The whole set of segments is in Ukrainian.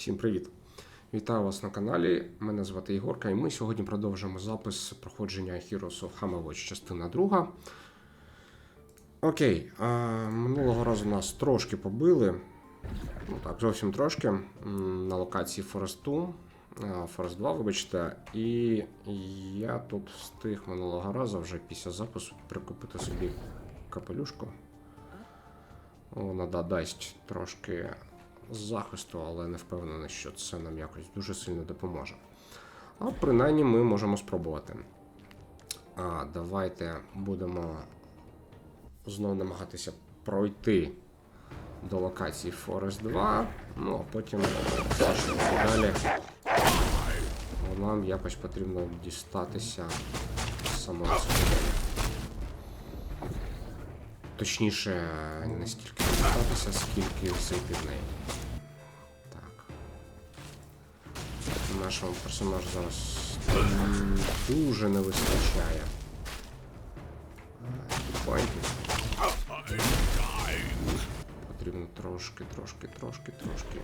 Всім привіт! Вітаю вас на каналі. Мене звати Ігорка, і ми сьогодні продовжуємо запис проходження Heroes of Hammerwatch частина 2. Окей, а, минулого разу нас трошки побили. Ну так, зовсім трошки. На локації Forest 2, Forest 2, вибачте. І я тут встиг минулого разу вже після запису прикупити собі капелюшку. Вона да, дасть трошки захисту, але не впевнений, що це нам якось дуже сильно допоможе. А принаймні ми можемо спробувати. А, Давайте будемо знову намагатися пройти до локації Forest 2, ну а потім все, далі. Нам якось потрібно дістатися з самого цитаделі. Точніше, не стільки дістатися, скільки зайти в неї. Нашому персонажу зараз дуже не вистачає. Потрібно трошки, трошки, трошки, трошки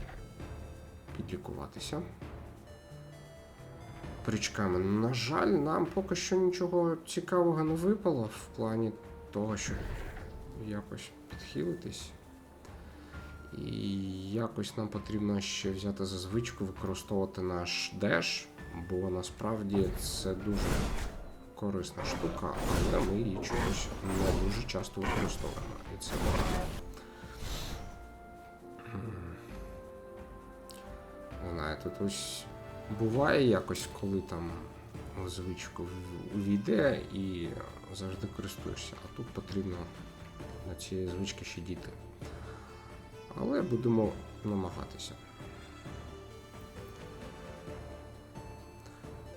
підлікуватися. Причками. На жаль, нам поки що нічого цікавого не випало в плані того, що якось підхилитись. І якось нам потрібно ще взяти за звичку використовувати наш деш, бо насправді це дуже корисна штука, але ми її чогось не дуже часто використовуємо. І це знаю, тут ось буває якось, коли там звичку увійде і завжди користуєшся, а тут потрібно на цієї звички ще діти. Але будемо намагатися.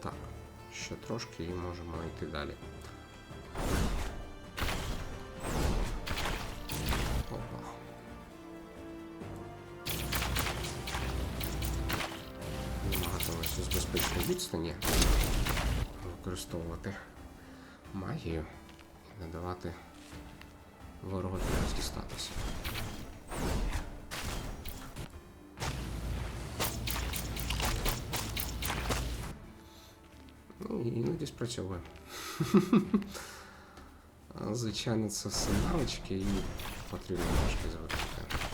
Так, ще трошки і можемо йти далі. Опа. З безпечної відстані використовувати магію і не давати ворогу дістатися. Ну, іноді спрацьовує. А, Звичайно, це все навички і потрібно трошки звикати.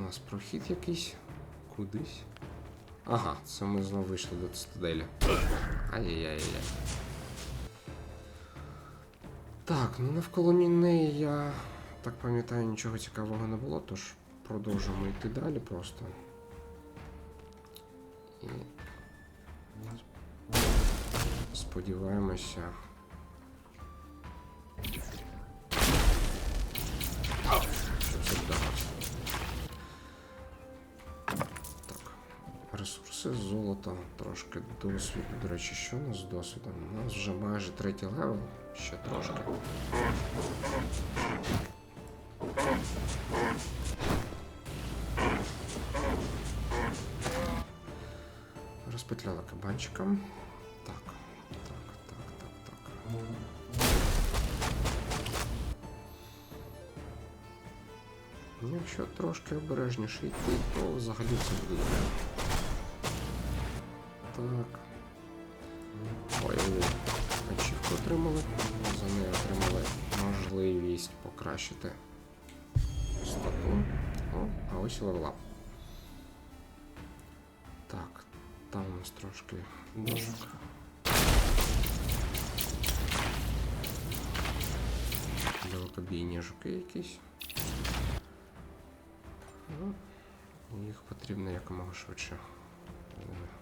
Нас прохід якийсь. Кудись. Ага, це ми знову вийшли до цитаделі. Ай-яй-яй-яй. Так, ну навколо неї я так пам'ятаю, нічого цікавого не було, тож продовжуємо йти далі просто. І Сподіваємося. Ресурси, золото, трошки досвіду. До речі, що у нас з досвідом? У нас вже майже третій левел, ще трошки. Розпетляла кабанчиком. Так, так, так, так, так. Ну, Якщо трошки обережніше йти, то взагалі це буде. Так. Ой, ачівку отримали. За нею отримали можливість покращити стату. О, а ось і левелап. Так, там у нас трошки дошок. Далекобійні жуки якісь. Ну, їх потрібно якомога швидше е,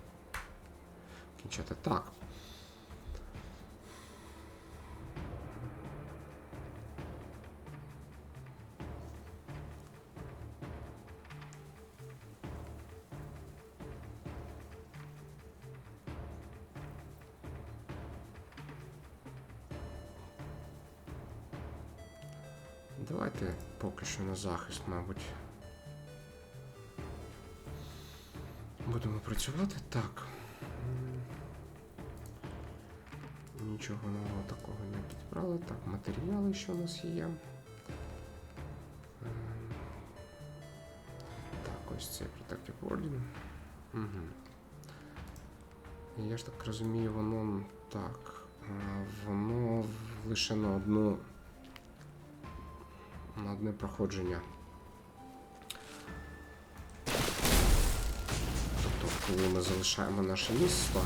кінчати так. Давайте поки що на захист, мабуть. Будемо працювати так. Нічого нового такого не підібрали. Так, матеріали, що у нас є. Ем, Так, ось це Protective Warden. Угу. Я ж так розумію, воно так. Воно лише на одну. На одне проходження. Тобто, коли ми залишаємо наше місто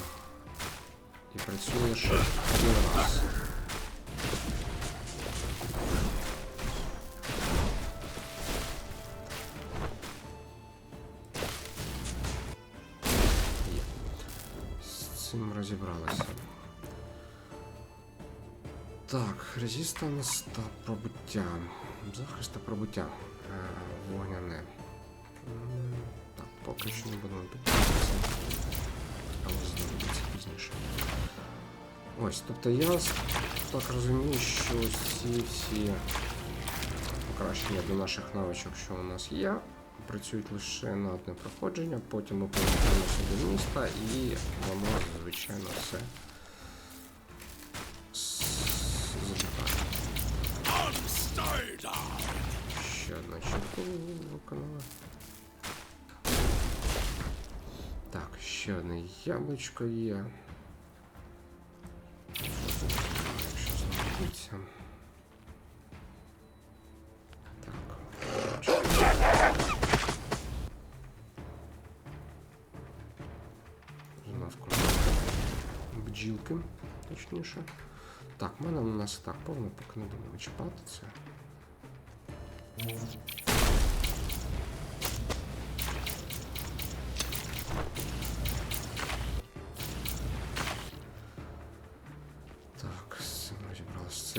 і працюєш. З цим розібралися. Так, резистанс та пробуття. Захист та пробуття. Е, Вогняне. Так, поки що не будемо підтримуватися. Але знадобиться пізніше. Ось, тобто я с- так розумію, що ці всі покращення до наших навичок, що у нас є, працюють лише на одне проходження, потім ми повертаємося до міста і воно, звичайно, все с- забігає. Ще одна чітку виконала. ще одне яблучко є. Якщо знадобиться. Так. Навколо бджілки, точніше. Так, в мене у нас так повно, поки не будемо чіпати це.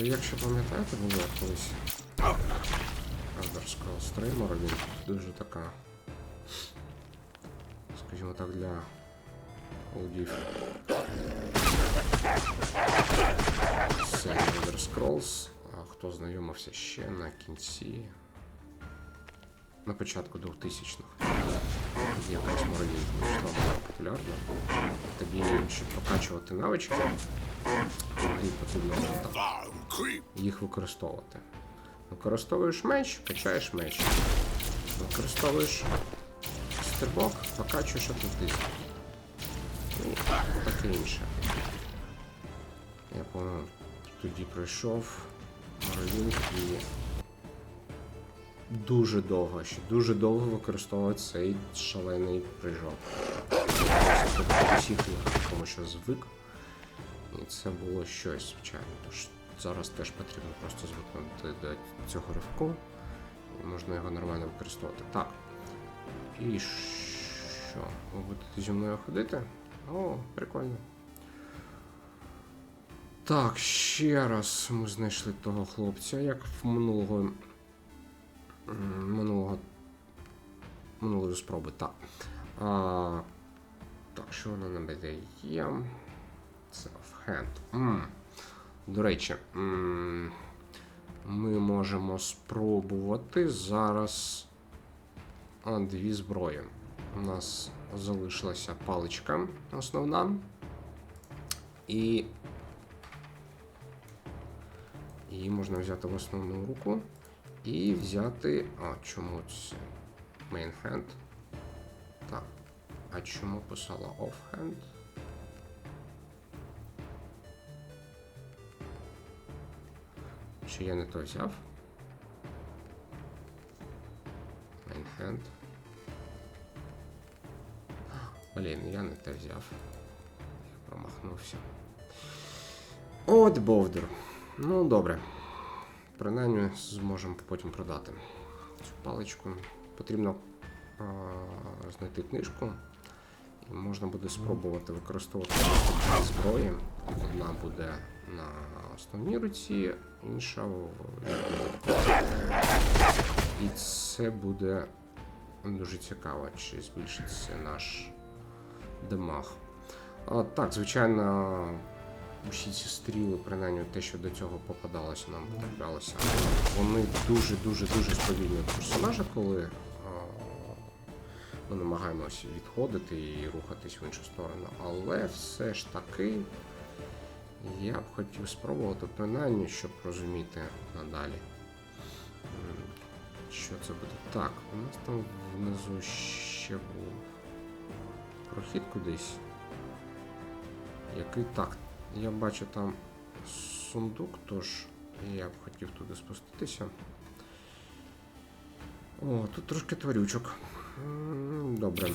якщо пам'ятаєте, було колись Elder Scrolls 3 Morrowind. Дуже така, скажімо так, для олдів. Це Elder Scrolls. А хто знайомився ще на кінці. На початку 2000-х. Якась Morrowind вийшла була популярна. Тобі, щоб прокачувати навички, тобі потрібно їх використовувати. Використовуєш меч, качаєш меч. Використовуєш стрибок, прокачуєш атлетизм. І таке інше. Я пам'ятаю, тоді пройшов Morrowind і дуже довго, ще дуже довго використовувати цей шалений прыжок. Тобто тому що звик. І це було щось, звичайно. Тож зараз теж потрібно просто звикнути до цього ривку. І можна його нормально використовувати. Так. І що? Ви будете зі мною ходити? О, прикольно. Так, ще раз ми знайшли того хлопця, як в минулого. Минулого. Минулої спроби, так. А, так, що вона нам дає? М. До речі, ми можемо спробувати зараз дві зброї. У нас залишилася паличка основна. І її можна взяти в основну руку і взяти. А, чому це? Main hand. Так. А чому писала offhand? Чи я не то взяв? Майнхенд. Блін, я не те взяв. Я промахнувся. От Бовдер. Ну, добре. Принаймні зможемо потім продати цю паличку. Потрібно а, знайти книжку. І можна буде спробувати використовувати зброї. Одна буде на основній руці, інша І це буде дуже цікаво, чи збільшиться наш дамаг. А, так, звичайно, усі ці стріли, принаймні те, що до цього попадалося, нам потраплялося, вони дуже-дуже-дуже сповільнюють персонажа, коли а, ми намагаємося відходити і рухатись в іншу сторону. Але все ж таки я б хотів спробувати принаймні, щоб розуміти надалі. Що це буде? Так, у нас там внизу ще був прохід кудись. Який так. Я бачу там сундук, тож я б хотів туди спуститися. О, тут трошки тварючок. Добре.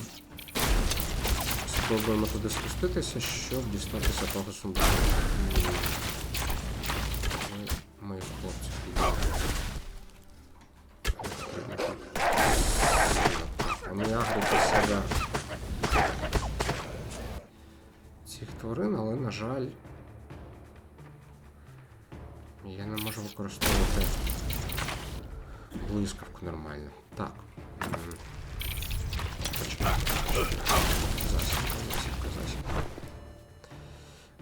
Спробуємо туди спуститися, щоб дістатися того сундука. М, ми- Мої хлопці підійдуть. Вони агрять до себе цих тварин, але, на жаль, я не можу використовувати блискавку нормально. Так. Почекай.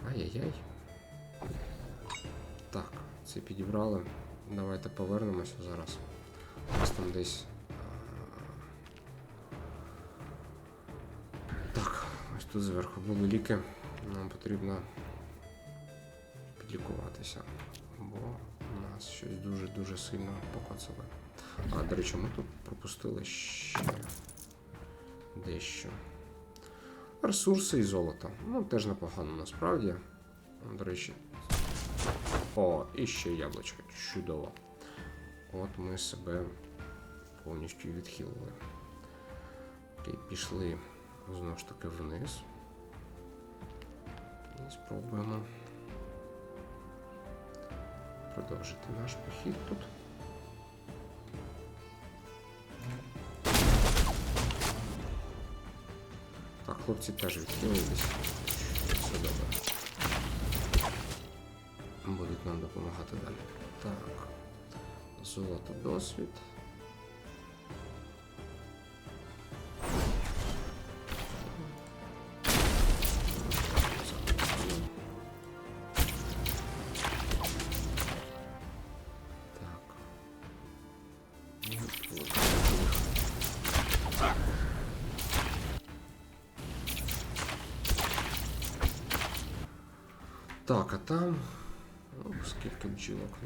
Ай-яй-яй. Так, це підібрали. Давайте повернемося зараз. У нас там десь. Так, ось тут зверху були ліки. Нам потрібно підлікуватися. Бо нас щось дуже-дуже сильно покоцало. А, до речі, ми тут пропустили ще дещо. Ресурси і золото. Ну, теж непогано насправді. До речі. О, і ще яблучко. Чудово. От ми себе повністю відхилили. Окей, пішли знову ж таки вниз. І спробуємо продовжити наш похід тут. Хлопці теж відхилились. Все добре. Будуть нам допомагати далі. Так. Золото досвід.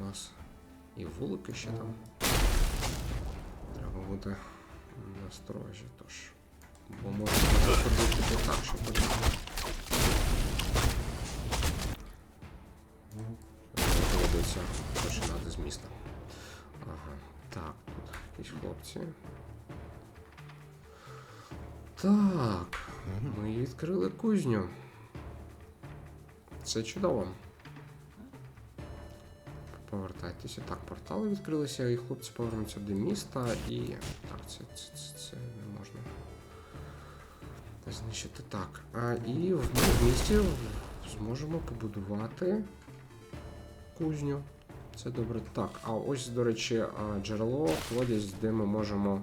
У нас. І вулики ще там. Треба бути насторожі, тож. Бо можна заходити так, що потім. Доводиться починати з міста. Ага. Так, тут якісь хлопці. Так, ми відкрили кузню. Це чудово. Повертайтеся. Так, портали відкрилися, і хлопці повернуться до міста і. Так, це, це, це, це не можна. Знищити так. А, і в, місті зможемо побудувати кузню. Це добре. Так, а ось, до речі, джерело, колодязь, де ми можемо м,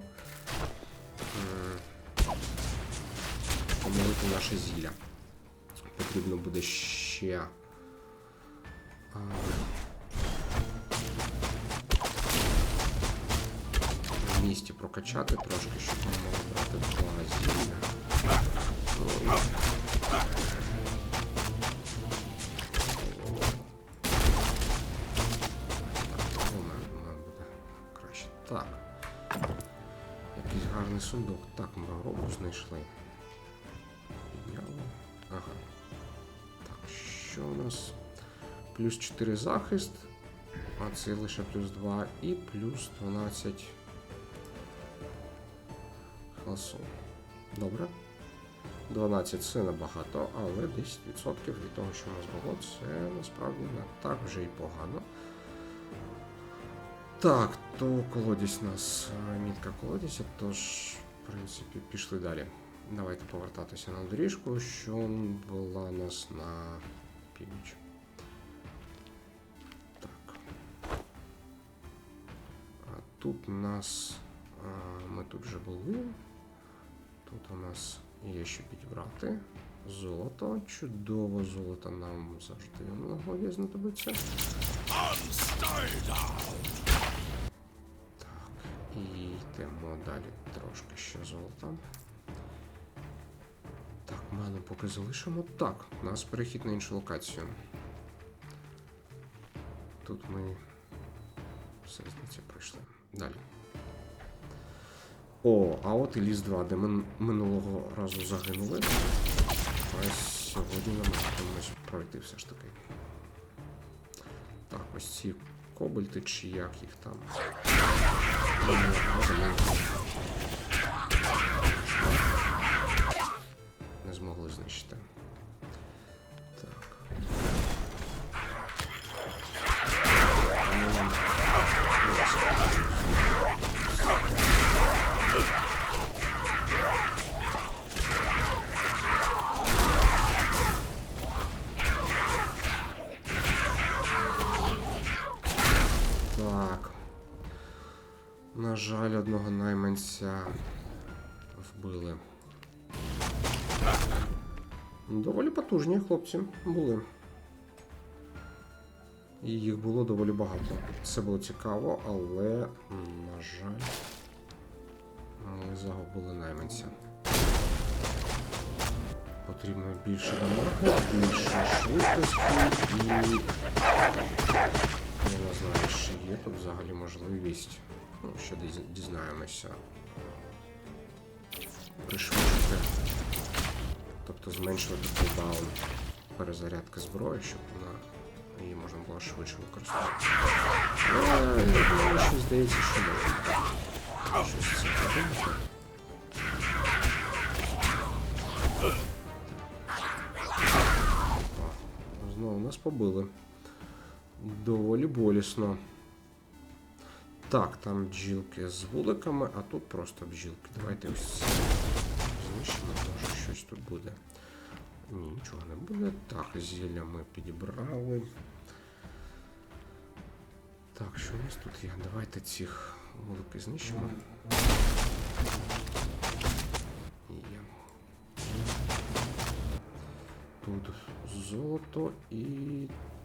помилити наше зілля. Потрібно буде ще. В місті прокачати трошки, щоб ми могли брати два зілля. Так. Якийсь гарний сундук. Так, ми гробу знайшли. Ага. Так, що у нас? Плюс 4 захист, а це лише плюс 2 і плюс 12 хасу. Добре. 12 це небагато, але 10% від того, що у нас було, це насправді не так вже і погано. Так, то колодязь у нас е, мітка колодязя, тож, в принципі, пішли далі. Давайте повертатися на доріжку, що була у нас на північ. Так. А тут у нас. а, Ми тут вже були. Тут у нас є що підібрати. золото. Чудово золото нам завжди є знадобиться. Так, і йдемо далі трошки ще золота. Так, ману поки залишимо. Так, у нас перехід на іншу локацію. Тут ми все здається пройшли. Далі. О, а от і ліс 2, де ми минулого разу загинули. А сьогодні нам намагаємось пройти все ж таки. Так, ось ці кобальти чи як їх там. Не змогли знищити. Найманця вбили. Доволі потужні хлопці були. І їх було доволі багато. Це було цікаво, але, на жаль, ми загубили найманця. Потрібно більше дамаги, більше швидкості і. Я не знаю, чи є тут взагалі можливість. Ну, ще дізнаємося. Пришвидшити. Тобто зменшувати кулдаун перезарядки зброї, щоб вона її можна було швидше використовувати. Але я думаю, що здається, що можна. Щось це подумати. Знову нас побили. Доволі болісно. Так, там бджілки з вуликами, а тут просто бджілки. Давайте ось знищимо, може щось тут буде. Ні, нічого не буде. Так, зілля ми підібрали. Так, що у нас тут є? Давайте цих вулики знищимо. Є. Тут золото і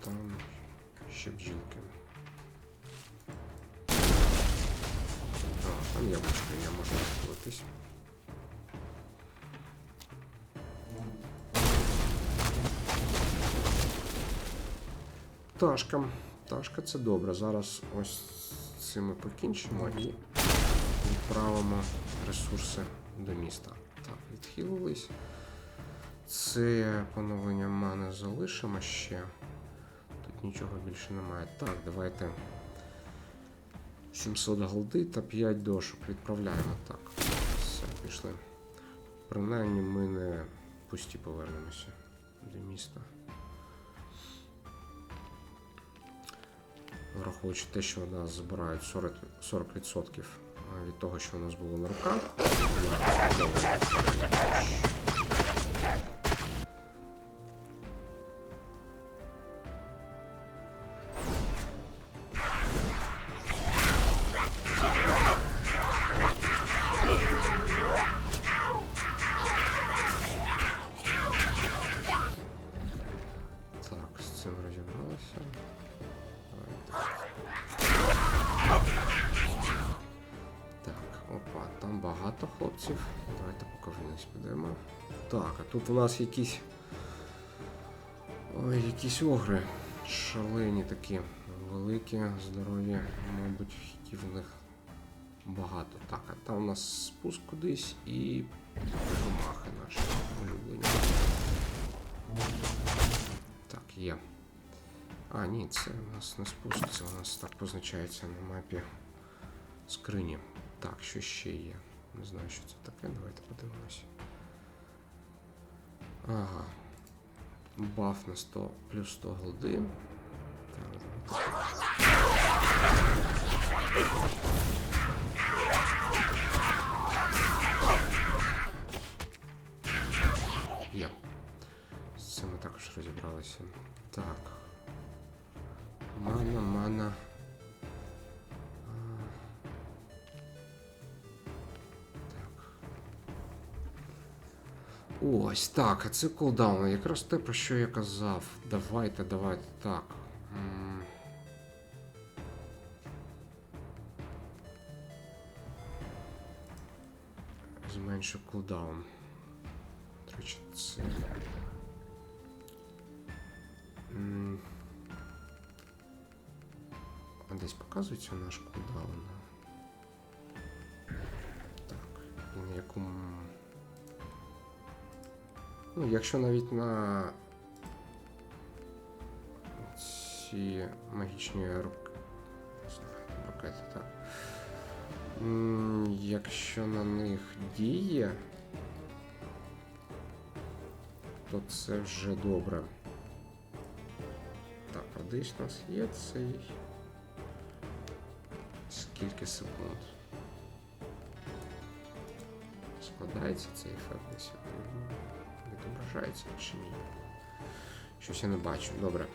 там ще бджілки. А, там яблучко, я можу розпилитись. Пташка. Пташка це добре. Зараз ось з цими покінчимо і відправимо ресурси до міста. Так, відхилились. Це поновлення мани залишимо ще. Тут нічого більше немає. Так, давайте 700 голди та 5 дошок відправляємо. Так, все, пішли. Принаймні ми не пусті повернемося до міста. Враховуючи те, що вона 40%, 40% від того, що у нас було на руках. Багато хлопців. Давайте поки вниз підемо. Так, а тут у нас якісь. Ой, якісь огри. Шалені такі. Великі, здорові, мабуть, які в них багато. Так, а там у нас спуск кудись і комахи наші улюблені. Так, є. А, ні, це у нас не спуск, це у нас так позначається на мапі скрині. Так, що ще є? Не знаю, що це таке, давайте подивимося. Ага. Баф на 100 плюс 100 голди. Так. Є. З цим ми також розібралися. Так. Мана, мана. Ось, так, а це кулдаун. Якраз те, про що я казав. Давайте, давайте, так. Зменшу кулдаун. До речі, це. А десь показується наш кулдаун. Так, і на якому. Ну, якщо навіть на ці магічні ракети, так. Якщо на них діє, то це вже добре. Так, а десь у нас є цей. Скільки секунд? Складається цей ефект десь? Мгм. Відображається чи ні? Щось я не бачу. Добре.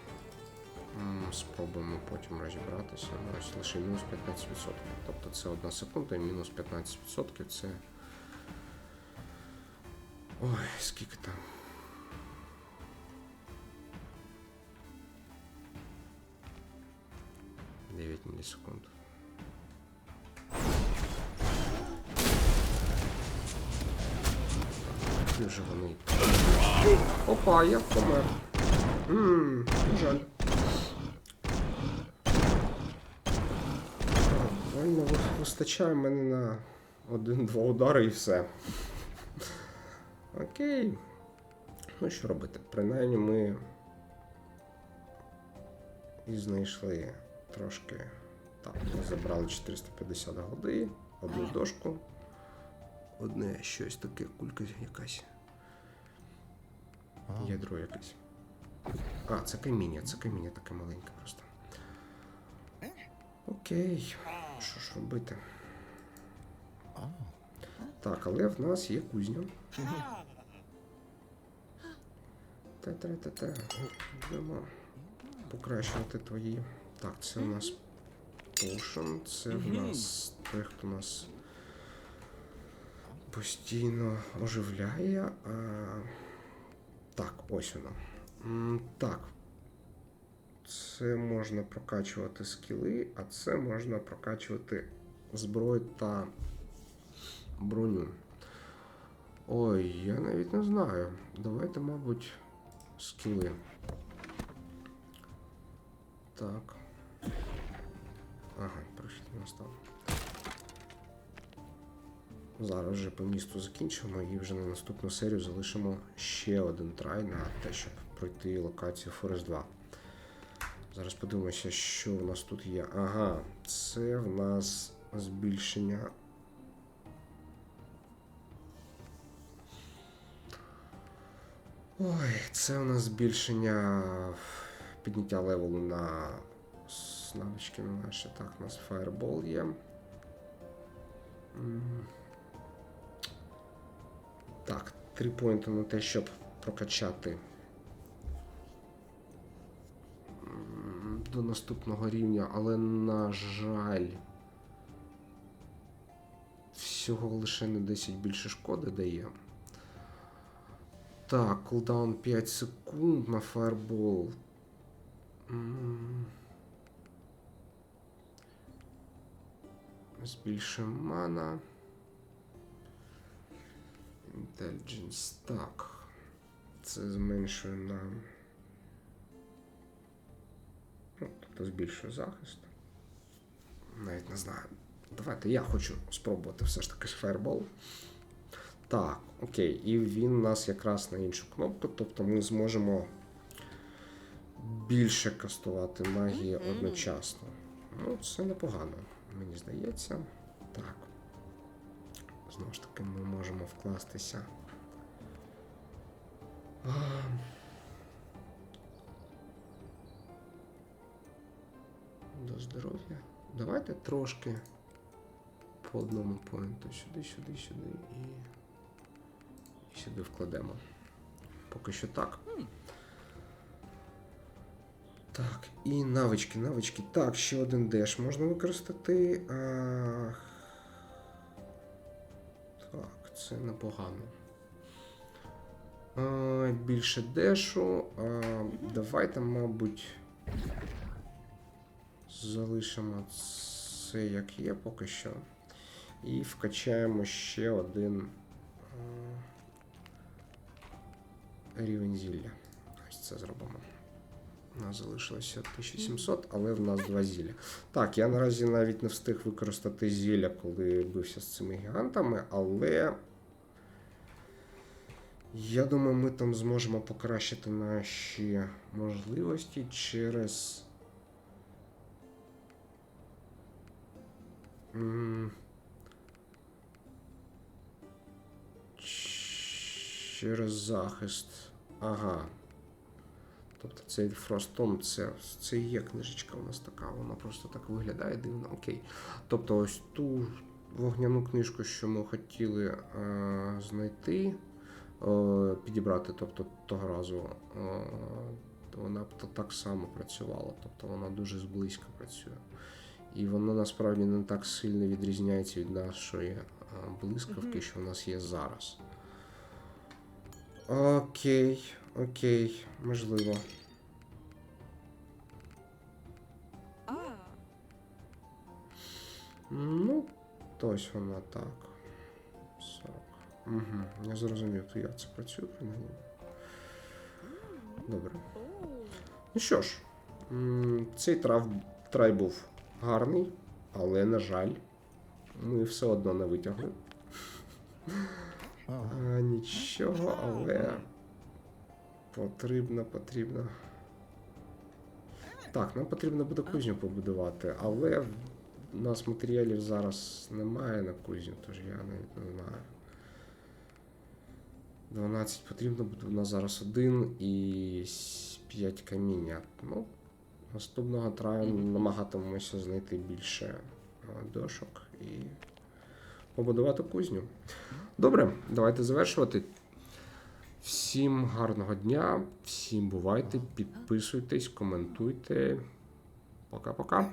Спробуємо потім розібратися. Ну, ось лише мінус 15%. Тобто це одна секунда і мінус 15% це. Ой, скільки там. Вже вони. Опа, я помер. Ммм, жаль. Буквально ви- вистачає мене на один-два удари і все. Окей. Ну що робити? Принаймні ми і знайшли трошки. Так, ми забрали 450 голди, одну дошку. Одне щось таке, кулька якась. Ядро якесь. А, це каміння, це каміння таке маленьке просто. Окей. Що ж робити? Так, але в нас є кузня. Те-те-те-те. Будемо покращувати твої. Так, це у нас Potion, це в нас той, хто у нас постійно оживляє. А... Так, ось воно. Так. Це можна прокачувати скіли, а це можна прокачувати зброю та броню. Ой, я навіть не знаю. Давайте, мабуть, скіли. Так. Ага, прохід настав. Зараз вже по місту закінчимо і вже на наступну серію залишимо ще один трай на те, щоб пройти локацію Forest 2. Зараз подивимося, що в нас тут є. Ага, це в нас збільшення. Ой, це у нас збільшення підняття левелу на навички на наші. Так, у нас Fireball є. Так, три поінти на те, щоб прокачати до наступного рівня, але, на жаль, всього лише не 10 більше шкоди дає. Так, кулдаун 5 секунд на фаербол. Збільшуємо мана. Intelligence. Так. Це зменшує нам. Ну, тобто збільшує захист. Навіть не знаю. Давайте я хочу спробувати все ж таки фаербол. Так, окей, і він у нас якраз на іншу кнопку, тобто ми зможемо більше кастувати магії одночасно. Ну, це непогано, мені здається. Так. Знову ж таки, ми можемо вкластися. А. До здоров'я. Давайте трошки по одному поінту. Сюди, сюди, сюди і. І сюди вкладемо. Поки що так. Так, і навички, навички. Так, ще один деш можна використати. А... Це непогано. Більше дешу. Давайте, мабуть, залишимо це як є поки що. І вкачаємо ще один рівень зілля. Ось це зробимо. У нас залишилося 1700, але в нас два зілля. Так, я наразі навіть не встиг використати зілля, коли бився з цими гігантами, але. Я думаю, ми там зможемо покращити наші можливості через. Через захист. Ага. Тобто цей фростом, це, це є книжечка у нас така, вона просто так виглядає дивно. Окей. Тобто ось ту вогняну книжку, що ми хотіли е, знайти, підібрати, тобто того разу, е, вона так само працювала. Тобто вона дуже зблизька працює. І вона насправді не так сильно відрізняється від нашої е, блискавки, що в нас є зараз. Окей, окей, можливо. Ну, то ось вона так. 40. Угу, я зрозумів, то як це працює принаймні. Добре. Ну що ж, цей трав, трай був гарний, але, на жаль, ми все одно не витягли. А, нічого, але потрібно, потрібно. Так, нам потрібно буде кузню побудувати, але в нас матеріалів зараз немає на кузню, тож я навіть не знаю. 12 потрібно буде у нас зараз один і 5 каміння. Ну, наступного траю намагатимемося знайти більше дошок і побудувати кузню. Добре, давайте завершувати. Всім гарного дня, всім бувайте, підписуйтесь, коментуйте. Пока-пока.